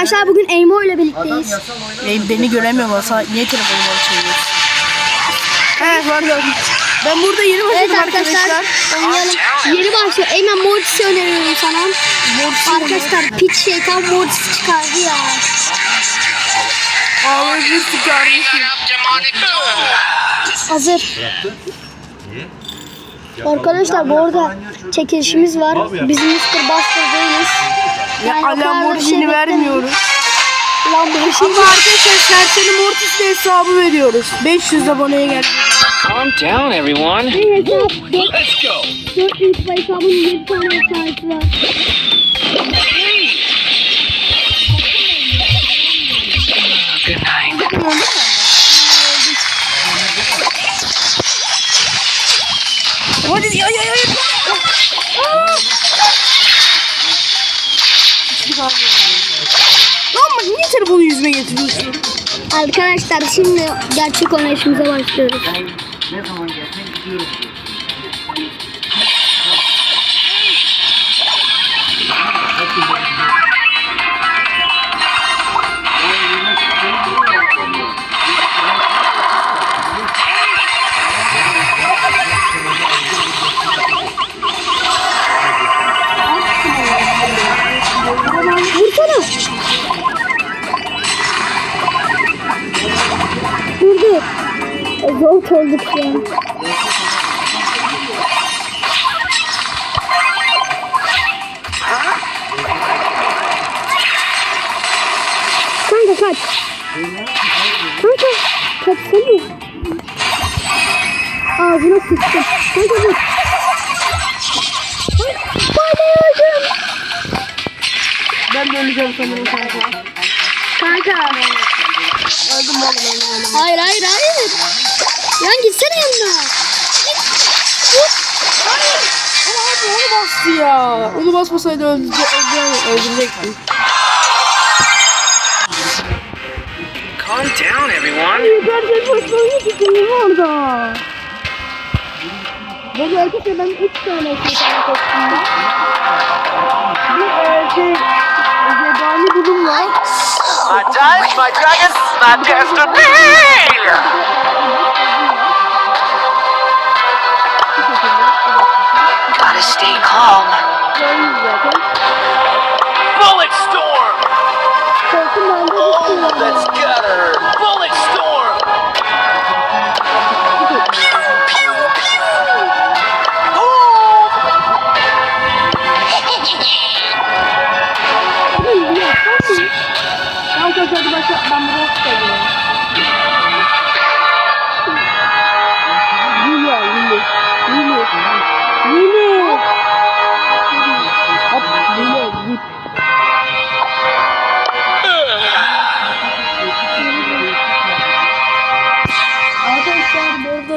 Arkadaşlar bugün Eymo ile birlikteyiz. Benim, beni göremiyorum olsa niye telefonumu alıp çeviriyorsun? He pardon. Ben burada yeni başladım Evet arkadaşlar arkadaşlar. oynayalım. Yeni başlıyor. Eymen Mortis'i öneriyorum sana. Arkadaşlar piç şeytan Mortis çıkardı ya. Ağlayabilirsin kardeşim. Hazır. Arkadaşlar bu arada çekilişimiz var. Biz Mr. Buster değiliz. Ya Yani bir şey vermiyoruz. Lamborghini. Ama arkadaşlar Serseri Mortis'le hesabı veriyoruz. 500 aboneye geldi. Calm down, everyone. Benim hesap 4 Let's go. 4 YouTube hesabının 7 tane hesabı var. Good night. Hadi ay ay ay. Lan bak niye telefonu yüzüme getiriyorsun? Arkadaşlar şimdi gerçek oynayışımıza başlıyoruz. Vursana. Zor olduk şu an. Kanka kaç. Kanka kaçsana. Ağzına sıçtım. Kanka. Hadi öldüm. Ben de öleceğim sanırım kanka. Kanka. Öldüm oğlum öldüm. Hayır hayır hayır. Yan gitsene yanına. Ama abi onu bastı ya. Onu basmasaydı öldürecek, öldürecek, öldürecektim. Calm down, everyone. Yukarıda koşmayı tutuyorum orada. Böyle arkadaşlar ben 3 tane şeytan koştum. Bir e, şey, zebani bulum var. My dice, my dragons, my destiny.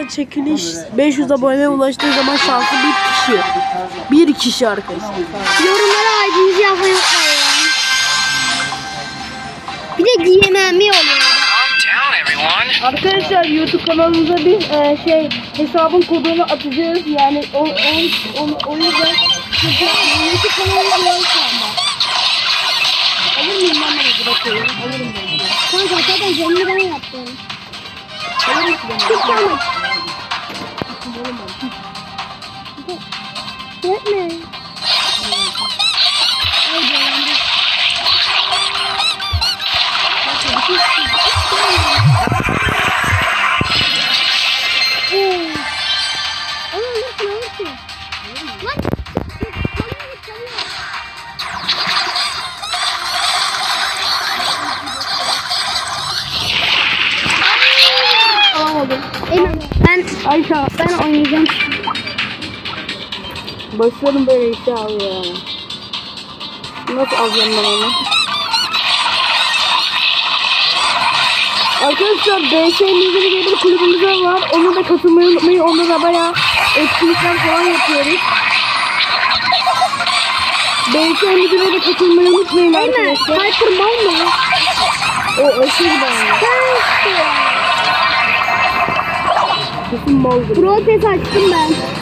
Çekiliş 500 aboneye ulaştığı zaman şanslı bir kişi. Bir kişi arkadaşlar. Yorumlara aydınızı yapmayı unutmayın. Bir de giyememi oluyor. Arkadaşlar YouTube kanalımıza bir e, şey hesabın kodunu atacağız yani o, o, o, o yüzden YouTube kanalımıza yazsa ama. Alır mıyım ben bana bırakıyorum? Alırım ben. Kanka zaten canını ben yaptım. Alır mısın beni? Çok canlı. Alırım ben. Etme. Ay canım. Oo. Ama alırsın alırsın. Lan. Ben Ayşe ben oynayacağım. başlarım böyle işte abi ya. Nasıl alacağım ben onu? Arkadaşlar BS Ligleri diye bir kulübümüz var. Onu da katılmayı unutmayın. Onda da bayağı etkinlikler falan yapıyoruz. BS Ligleri de katılmayı unutmayın arkadaşlar. Hyper mal mı? O aşırı ben. Sen işte. Kesin. Pro pes açtım ben.